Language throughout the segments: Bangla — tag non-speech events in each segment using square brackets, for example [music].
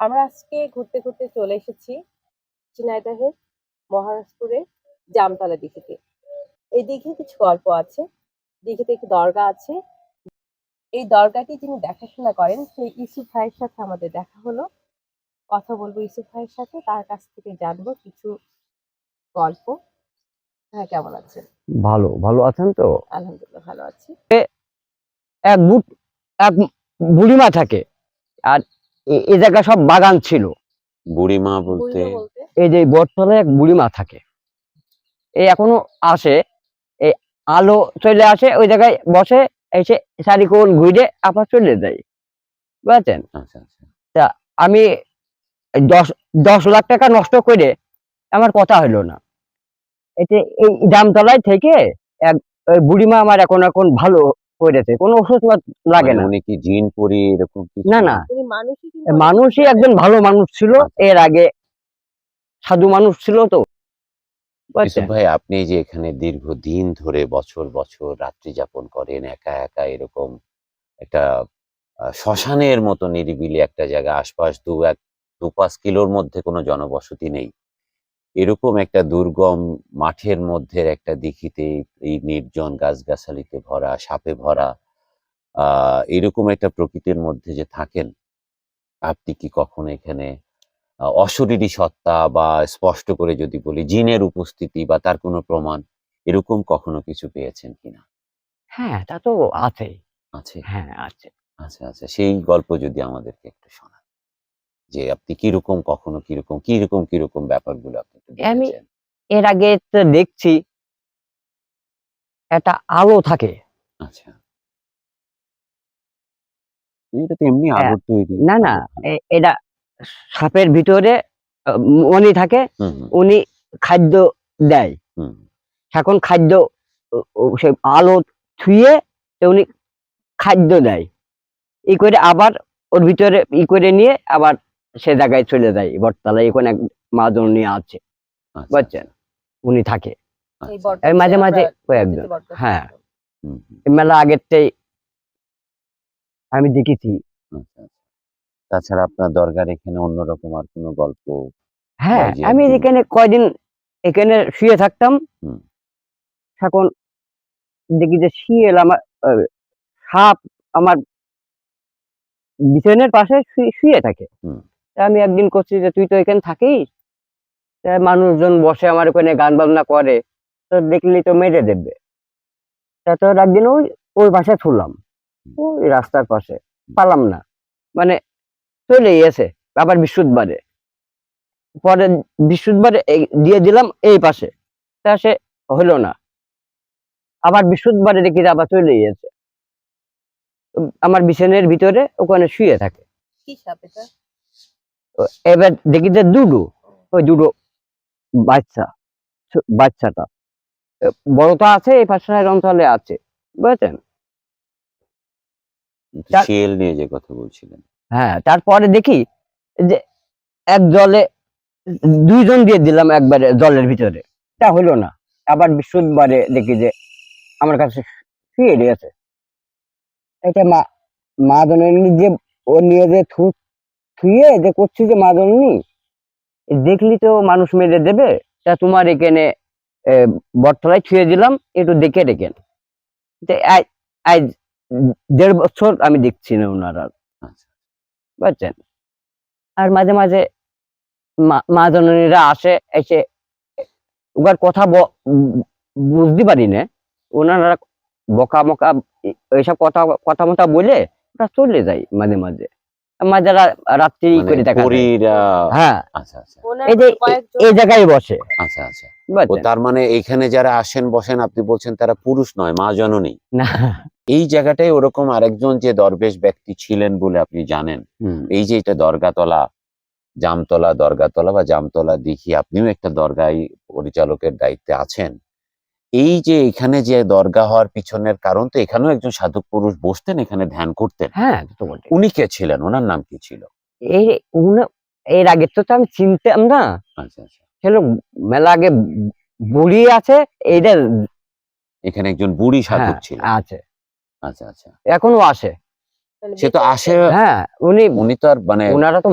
আমরা আজকে ঘুরতে ঘুরতে চলে এসেছি ঝিনাইদহের মহারাজপুরে জামতলা দিঘিতে। এই দিঘে কিছু গল্প আছে দিঘিতে একটি দরগা আছে। এই দরগাটি যিনি দেখাশোনা করেন সেই ইউসুফ ভাইয়ের সাথে আমাদের দেখা হলো। কথা বলব ইউসুফ ভাইয়ের সাথে তার কাছ থেকে জানব কিছু গল্প। হ্যাঁ কেমন আছেন? ভালো ভালো আছেন তো? আলহামদুলিল্লাহ ভালো আছি। এক বুট এক বুড়িমা থাকে। আর এই জায়গায় সব বাগান ছিল। বুড়িমা বলতে? বলতে? এই যে বটতলায় এক বুড়িমা থাকে। এই এখনও আসে এই আলো চলে আসে ওই জায়গায় বসে এসে সারিকোল ঘুরে আবার চলে যায়। বুঝেছেন? তা আচ্ছা। আমি দশ দশ লাখ টাকা নষ্ট করে আমার কথা হলো না। এতে এই জামতলায় থেকে এক বুড়িমা আমার এখন এখন ভালো করেছে কোনো ওষুধ লাগে মানে না। উনি কি জিন পরি এরকম কিছু? না না। মানুষই কিন্তু এ মানুষই একজন ভালো মানুষ ছিল এর আগে সাধু মানুষ ছিল তো। ভাই আপনি যে এখানে দীর্ঘদিন ধরে বছর বছর রাত্রি যাপন করেন একা একা এরকম একটা শ্মশানের মতো নিরিবিলি একটা জায়গা আশপাশ দু এক দু পাঁচ কিলোর মধ্যে কোনো জনবসতি নেই। এরকম একটা দুর্গম মাঠের মধ্যে একটা দিঘিতে এই নির্জন গাছগাছালিতে ভরা সাপে ভরা আহ এরকম একটা প্রকৃতির মধ্যে যে থাকেন আপনি কি কখনো এখানে অশরীরী সত্তা বা স্পষ্ট করে যদি বলি জিনের উপস্থিতি বা তার কোনো প্রমাণ এরকম কখনো কিছু পেয়েছেন কিনা? হ্যাঁ তা তো আছে আছে? হ্যাঁ আছে। আচ্ছা আচ্ছা সেই গল্প যদি আমাদেরকে একটু শোনান। যে আপনি কীরকম কখনো কীরকম কীরকম কীরকম ব্যাপারগুলো আপনি আমি- এর আগে তো দেখছি একটা আলো থাকে। আচ্ছা। এটা তো এমনি হ্যাঁ, আলোর তৈরি। না না এটা সাপের ভিতরে মনি থাকে উনি খাদ্য দেয়। এখন খাদ্য সে আলো ছুঁয়ে উনি খাদ্য দেয়। ই করে আবার ওর ভিতরে ই করে নিয়ে আবার সে জায়গায় চলে যায় বটতলায় এখন এক মাজনী আছে আচ্ছা, বুঝছেন? উনি থাকে। এই আচ্ছা, বট এই মাঝে মাঝে কয়েকজন। হ্যাঁ। মেলা আগেরটাই আমি দেখেছি। আচ্ছা, আচ্ছা। তাছাড়া আপনার দরগার এখানে অন্যরকম আর কোনো গল্প? হ্যাঁ আমি এখানে কয়দিন এখানে শুয়ে থাকতাম। হুম। এখন দেখি যে শিয়াল আমার সাপ আমার বিছানের পাশে শুয়ে- শুয়ে থাকে। আমি একদিন করছি যে, তুই তো এখানে থাকিস? মানুষজন বসে আমার ওখানে গান বাজনা করে। তো দেখলি তো মেরে দেবে। তা তোর একদিন ওই ওই পাশে শুনলাম ওই রাস্তার পাশে। পালাম না। মানে চলে গেছে। আবার বৃহস্পতিবারে পরে বৃহস্পতিবারে দিয়ে দিলাম এই পাশে। তা সে হলো না। আবার বৃহস্পতিবারে দেখি আবার চলে গেছে। আমার বিছানের ভিতরে ওখানে শুয়ে থাকে। কি সাপ এবার দেখি যে দুটো ওই দুটো বাচ্চা বাচ্চাটা। বড়টা আছে এই পাশে অঞ্চলে আছে বুঝেছেন? শিয়াল নিয়ে যে কথা বলছিলেন। হ্যাঁ তারপরে দেখি যে এক জলে দুইজন দিয়ে দিলাম একবারে জলের ভিতরে তা হলো না। আবার বৃহস্পতিবারে দেখি যে আমার কাছে শুয়ে রয়েছে। এটা মা মা জননী যে ও নিয়ে যে থু থুয়ে যে করছি যে মা জননী দেখলি তো মানুষ মেরে দেবে তা তোমার এখানে বটতলায় ছুঁয়ে দিলাম একটু দেখে রেখেন আজ দেড় বছর আমি দেখছি না ওনারা। আচ্ছা। বুঝছেন? আর মাঝে মাঝে মা- জননীরা আসে এসে ওর কথা বুঝতে পারি না। ওনারা বকা মকা এইসব কথা কথা মতা বলে ওরা চলে যায় মাঝে মাঝে। মাঝে রা- রাত্রি মানে করে দেখা হ্যাঁ। আচ্ছা আচ্ছা। এই যে এই জায়গায় বসে। আচ্ছা আচ্ছা। তার মানে এখানে যারা আসেন বসেন আপনি বলছেন তারা পুরুষ নয় মা জননী। না। এই জায়গাটায় ওরকম আরেকজন যে দরবেশ ব্যক্তি ছিলেন বলে আপনি জানেন হুম, এই যে এটা দরগাতলা জামতলা দরগাতলা বা জামতলা দেখি আপনিও একটা দরগায় পরিচালকের দায়িত্বে আছেন। এই যে এখানে যে দরগা হওয়ার পিছনের কারণ তো এখানেও একজন সাধক পুরুষ বসতেন এখানে ধ্যান করতেন। হ্যাঁ। উনি কে ছিলেন? ওনার নাম কি ছিল? এর আগে তো তো আমি চিনতাম না? আচ্ছা আচ্ছা। ছিল মেলা আগে বুড়ি আছে এইটা এখানে একজন বুড়ি সাধক ছিল আছে। আচ্ছা আচ্ছা। এখনও আসে। সে তো আসে হ্যাঁ উনি উনি তো আর মানে ওনারা তো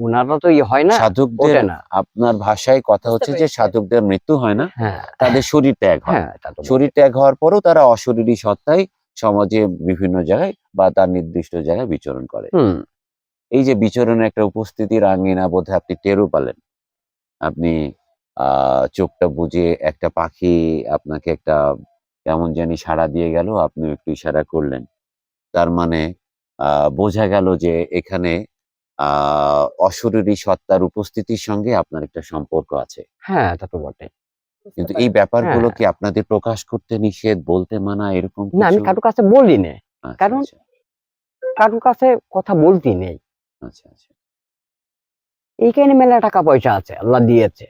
ওনারা তো ইয়ে হয় না সাধকদের আপনার ভাষায় কথা হচ্ছে যে। সাধকদের মৃত্যু হয় না হ্যাঁ। তাদের শরীর ত্যাগ হয়। হ্যাঁ শরীর ত্যাগ হওয়ার পরেও তারা অশরীরী সত্তায় সমাজে বিভিন্ন জায়গায় বা তার নির্দিষ্ট জায়গায় বিচরণ করে। হুম। এই যে বিচরণের একটা উপস্থিতির আঙ্গিনা বোধহয় আপনি টেরও পালেন। আপনি আহ চোখটা বুঝে একটা পাখি আপনাকে একটা কেমন জানি সাড়া দিয়ে গেল আপনি একটু ইশারা করলেন। তার মানে বোঝা গেল যে এখানে আহ অশরীরী সত্তার উপস্থিতির সঙ্গে আপনার একটা সম্পর্ক আছে। হ্যাঁ তা তো বটে কিন্তু এই ব্যাপারগুলো হ্যাঁ। কি আপনাদের প্রকাশ করতে নিষেধ বলতে মানা এরকম না আমি কারোর কাছে বলি না। আচ্ছা, কারণ- আচ্ছা, কারোর কাছে কথা বলতে নেই। আচ্ছা আচ্ছা। এইখানে মেলা টাকা পয়সা আছে আল্লাহ দিয়েছে।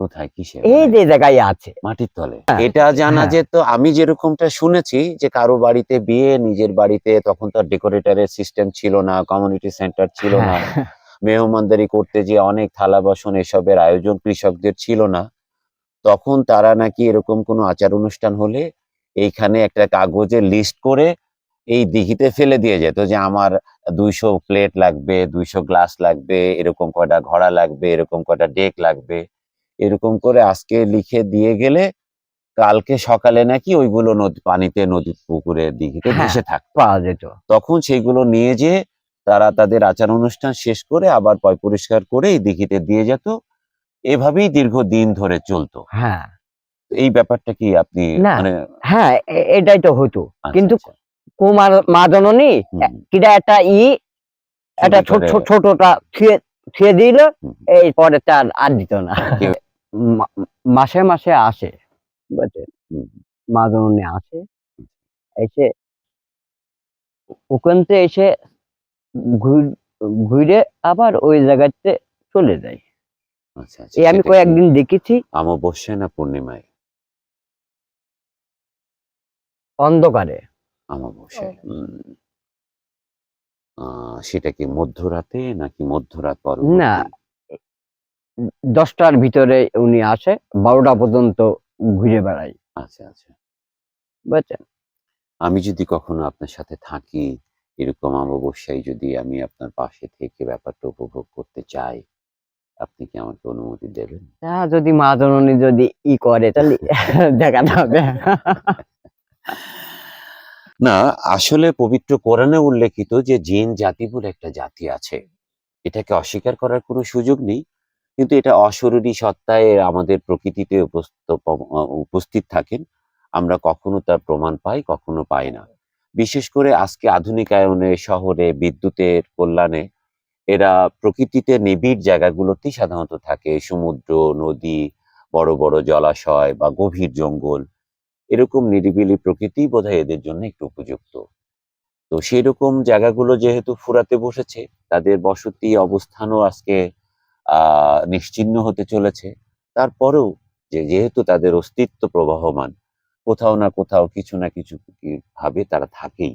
কোথায় কিসে এই যে জায়গায় আছে। মাটির তলে। হ্যাঁ, এটা জানা হ্যাঁ। যেত আমি যেরকমটা শুনেছি যে কারও বাড়িতে বিয়ে নিজের বাড়িতে তখন তো ডেকোরেটরের সিস্টেম ছিল না কমিউনিটি সেন্টার ছিল না। হ্যাঁ, মেহমানদারি করতে যে অনেক থালা বাসন এসবের আয়োজন কৃষকদের ছিল না। তখন তারা নাকি এরকম কোনো আচার অনুষ্ঠান হলে এইখানে একটা কাগজে লিস্ট করে এই দিঘিতে ফেলে দিয়ে যেত যে আমার দুইশো প্লেট লাগবে দুইশো গ্লাস লাগবে এরকম কয়টা ঘোড়া লাগবে এরকম কয়টা ডেক লাগবে। এরকম করে আজকে লিখে দিয়ে গেলে কালকে সকালে নাকি ওইগুলো নদী পানিতে নদী পুকুরে দিঘিতে হ্যাঁ। ভেসে থাকতো। পাওয়া যেত। তখন সেইগুলো নিয়ে যে তারা তাদের আচার অনুষ্ঠান শেষ করে আবার পয় পরিষ্কার করে এই দিঘিতে দিয়ে যেত। এভাবেই দীর্ঘদিন ধরে চলতো। হ্যাঁ। এই ব্যাপারটা কি আপনি না, মানে হ্যাঁ এ- এটাই তো হতো। আচ্ছা, কিন্তু আচ্ছা, কুমার মা জননী হুম, কিটা একটা ই একটা ছোট ছোট- ছোটটা ছুঁয়ে ছুঁয়ে দিল হুম। এই পরে তার আর দিত না। মাসে মাসে আসে? মা জননী আসে এসে ওখান থেকে এসে ঘুরে আবার ওই জায়গাতে চলে যায়। আচ্ছা, আচ্ছা, এই আমি কয়েকদিন দেখেছি। অমাবস্যায় না পূর্ণিমায়? অন্ধকারে। অমাবস্যায়। সেটা কি মধ্যরাতে নাকি মধ্যরাত পর না দশটার ভিতরে উনি আসে বারোটা পর্যন্ত ঘুরে বেড়ায়। আচ্ছা আচ্ছা। বুঝছেন আমি যদি কখনো আপনার সাথে থাকি এরকম অমাবস্যায় যদি আমি আপনার পাশে থেকে ব্যাপারটা উপভোগ করতে চাই আপনি কি আমাকে অনুমতি দেবেন? তা যদি মা জননী যদি ই করে তাহলে [laughs] দেখাতে হবে। না আসলে পবিত্র কোরআনে উল্লেখিত যে জিন জাতি বলে একটা জাতি আছে এটাকে অস্বীকার করার কোনো সুযোগ নেই। কিন্তু এটা অশরীরী সত্তায় আমাদের প্রকৃতিতে উপস্থ- উপস্থিত থাকেন। আমরা কখনো তার প্রমাণ পাই, কখনো পাই না। বিশেষ করে আজকে আধুনিকায়নে, শহরে, বিদ্যুতের কল্যাণে এরা প্রকৃতিতে নিবিড় জায়গাগুলোতেই সাধারণত থাকে। সমুদ্র, নদী, বড় বড় জলাশয় বা গভীর জঙ্গল। এরকম নিরিবিলি প্রকৃতি বোধহয় এদের জন্য একটু উপযুক্ত। তো সেই রকম জায়গাগুলো যেহেতু ফুরাতে বসেছে, তাদের বসতি অবস্থানও আজকে নিশ্চিহ্ন হতে চলেছে। তারপরেও যে যেহেতু তাদের অস্তিত্ব প্রবাহমান কোথাও না কোথাও কিছু না কিছু ভাবে তারা থাকেই।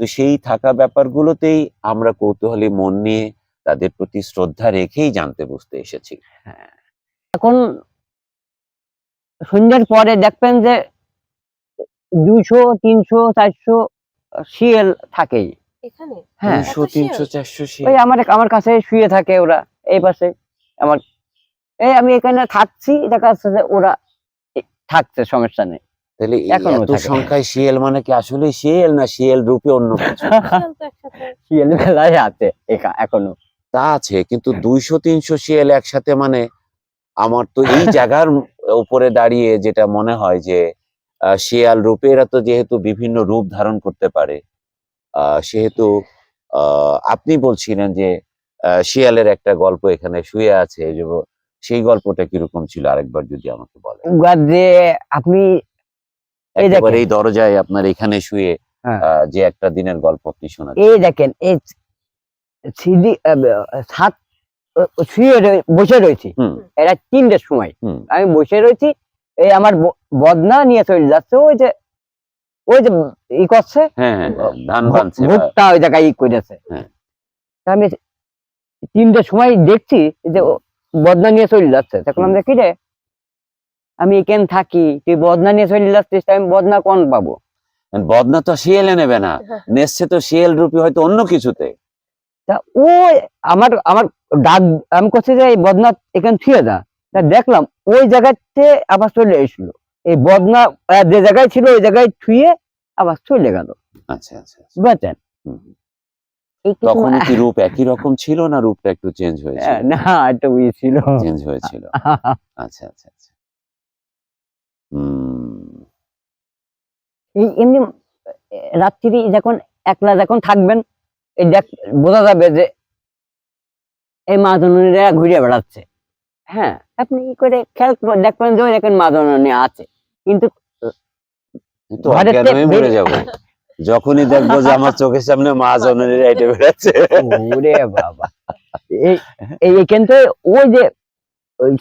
তো সেই থাকা ব্যাপারগুলোতেই আমরা কৌতূহলী মন নিয়ে তাদের প্রতি শ্রদ্ধা রেখেই জানতে বুঝতে এসেছি। এখন সন্ধ্যার পরে দেখবেন যে দুশো তিনশো চারশো শিয়াল থাকেই। এখানে? হ্যাঁ। তিনশো চারশো আমার আমার কাছে শুয়ে থাকে ওরা। এই পাশে আমার এই আমি এখানে থাকছি দেখা যাচ্ছে যে ওরা থাকছে সমস্যা নেই। তাহলে এখনও এত সংখ্যায় শিয়াল মানে কি আসলে শিয়াল না শিয়াল রূপে অন্য [laughs] শিয়াল আছে এখনও। তা আছে কিন্তু দুইশো তিনশো শিয়াল একসাথে মানে আমার তো এই [laughs] জায়গার উপরে দাঁড়িয়ে যেটা মনে হয় যে শিয়াল রূপে এরা তো যেহেতু বিভিন্ন রূপ ধারণ করতে পারে আহ, সেহেতু আহ, আপনি বলছিলেন যে শিয়ালের একটা গল্প এখানে শুয়ে আছে। সেই গল্পটা কীরকম ছিল আরেকবার যদি আমাকে বলেন। যে আপনি এই এই দরজায় আপনার এখানে শুয়ে হ্যাঁ। যে একটা দিনের গল্প আপনি শোনাচ্ছেন। এই দেখেন এই সিঁড়ি আহ, শুয়ে বসে রয়েছি। এরা তিনটের সময়। আমি বসে রয়েছি এই আমার বদনা নিয়ে চলে যাচ্ছে। ওই যে ওই যে ই করছে। হ্যাঁ হ্যাঁ ভুট্টা ওই জায়গায় ই করেছে। আমি তিনটের সময় দেখছি যে বদনা নিয়ে চলে যাচ্ছে। তখন আমরা কি রে? আমি এখানে থাকি তুই বদনা নিয়ে চলে যাচ্ছিস তা আমি বদনা কোন পাবো? বদনা তো শিয়ালে নেবে না হ্যাঁ। নেসছে তো শিয়াল রূপী হয়তো অন্য কিছুতে। তা ও আমার আমার ডাক আমি করছি যে এই বদনা এখানে থুয়ে যা। তা দেখলাম ওই জায়গাতে আবার চলে এসলো। এই বদনা যে জায়গায় ছিল ওই জায়গায় থুয়ে আবার চলে গেল। আচ্ছা আচ্ছা আচ্ছা। বুঝছেন? কিছু- তখন কি রূপ একই রকম ছিল না রূপটা একটু চেঞ্জ হয়েছিল? না একটা ওই ছিল। চেঞ্জ হয়েছিল। [laughs] আচ্ছা আচ্ছা আচ্ছা। এই এমনি রাত্রি যখন একলা যখন থাকবেন এই দেখ বোঝা যাবে যে এই মা জননীরা ঘুরে বেড়াচ্ছে। হ্যাঁ আপনি কি করে খেয়াল দেখবেন যে ওই দেখেন মা জননী আছে। কিন্তু মরে যাব? যখনই দেখব যে আমার চোখের সামনে মা জননীর হেঁটে বেড়াচ্ছে। ওরে বাবা। এই এখান থেকে ওই যে ওই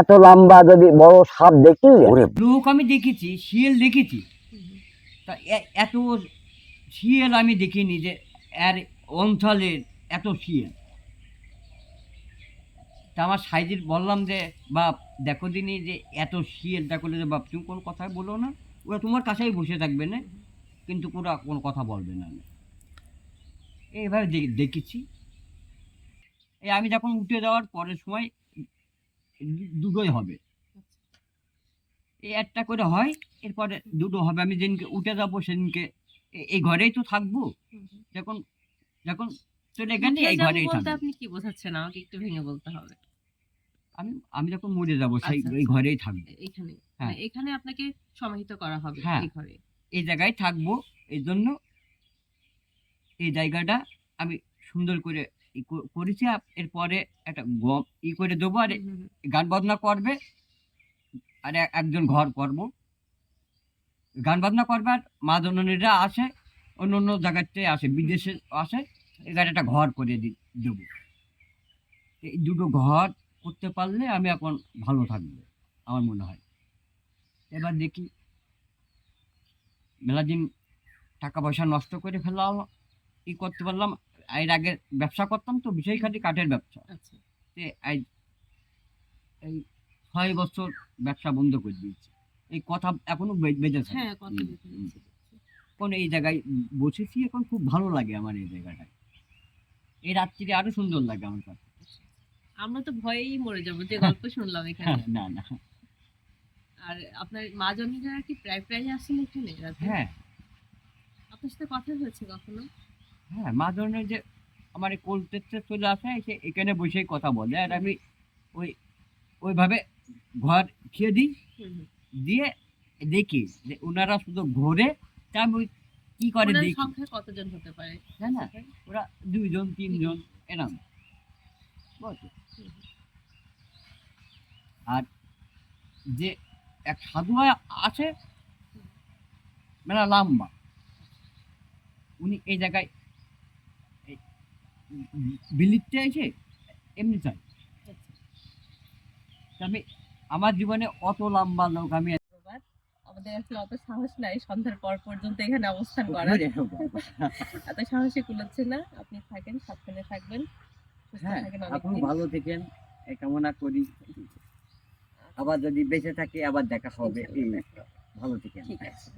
এত লম্বা যদি বড় সাপ দেখি ওরে লোক আমি দেখেছি শিয়াল দেখেছি। তা এত শিয়াল আমি দেখিনি যে এর অঞ্চলের এত শিয়াল। তা আমার সাইজের বললাম যে বাপ দেখো দিনই যে এত শিয়াল দেখো যে বাপ তুমি কোনো কথাই বলো না। ওরা তোমার কাছেই বসে থাকবে না? কিন্তু ওরা কোনো কথা বলবে না। এইভাবে দেখেছি। এই আমি যখন উঠে যাওয়ার পরের সময় দুটোই হবে। এই একটা করে হয় এরপরে দুটো হবে। আমি যেদিনকে উঠে যাব সেদিনকে এই ঘরেই তো থাকব। যখন যখন চলে গেলে এই ঘরেই থাকব। আপনি কি বোঝাচ্ছেন? আমাকে একটু ভেঙে বলতে হবে। আমি আমি যখন মরে যাব সেই আচ্ছা, এই আচ্ছা। ঘরেই থাকব। এখানে হ্যাঁ। এখানে আপনাকে সমাহিত করা হবে হ্যাঁ। এই ঘরে। এই জায়গায় থাকব। এই জন্য এই জায়গাটা আমি সুন্দর করে ই করেছি। এরপরে একটা গম ই করে দেবো আর গান বাজনা করবে আর একজন ঘর করব। গান বাজনা করবে আর মা জননীরা আসে অন্য অন্য জায়গাতে আসে বিদেশে আসে এখানে একটা ঘর করে দি দেবো। এই দুটো ঘর করতে পারলে আমি এখন ভালো থাকব আমার মনে হয়। এবার দেখি মেলা দিন টাকা পয়সা নষ্ট করে ফেললাম ই করতে পারলাম। এর আগে ব্যবসা করতাম তো বিশেষ খালি কাঠের ব্যবসা। আচ্ছা। এই এই ছয় বছর ব্যবসা বন্ধ করে দিয়েছি। এই কথা এখনও বে- বেঁচে থাকে। হ্যাঁ। এখন এই জায়গায় বসেছি এখন খুব ভালো লাগে আমার এই জায়গাটায়। এই রাত্রিরে আরও সুন্দর লাগে আমার কাছে। আমরা তো ভয়েই মরে যাব যে গল্প শুনলাম এখানে। [laughs] না না। আর আপনার মা কি প্রায় প্রায় আসেন এখানে হ্যাঁ। আপনার সাথে কথা হয়েছে কখনো? হ্যাঁ মা যে আমার এই কোলতেতে চলে আসে এসে এখানে বসেই কথা বলে। আর আমি ওই ওইভাবে ঘর খেয়ে দিই। দিয়ে দেখি যে ওনারা শুধু ঘোরে তা আমি ওই কি করে দেখি? সংখ্যা কতজন হতে পারে? তাই না ওরা দুইজন তিনজন এরম। বুঝছ? আর যে এক সাধু আছে মেলা লম্বা। উনি এই জায়গায় বিলিতে এসে এমনি চাই আমি আমার জীবনে অত লম্বা লোক আমি। আমাদের আসলে অত সাহস নাই সন্ধ্যার পর পর্যন্ত এখানে অবস্থান করার। [laughs] এত সাহসী কুলোচ্ছে না। আপনি থাকেন সাবধানে থাকবেন হ্যাঁ আপনি ভালো থেকেন এই কামনা করি। আবার যদি বেঁচে থাকি আবার দেখা হবে। ভালো থেকে ঠিক আছে।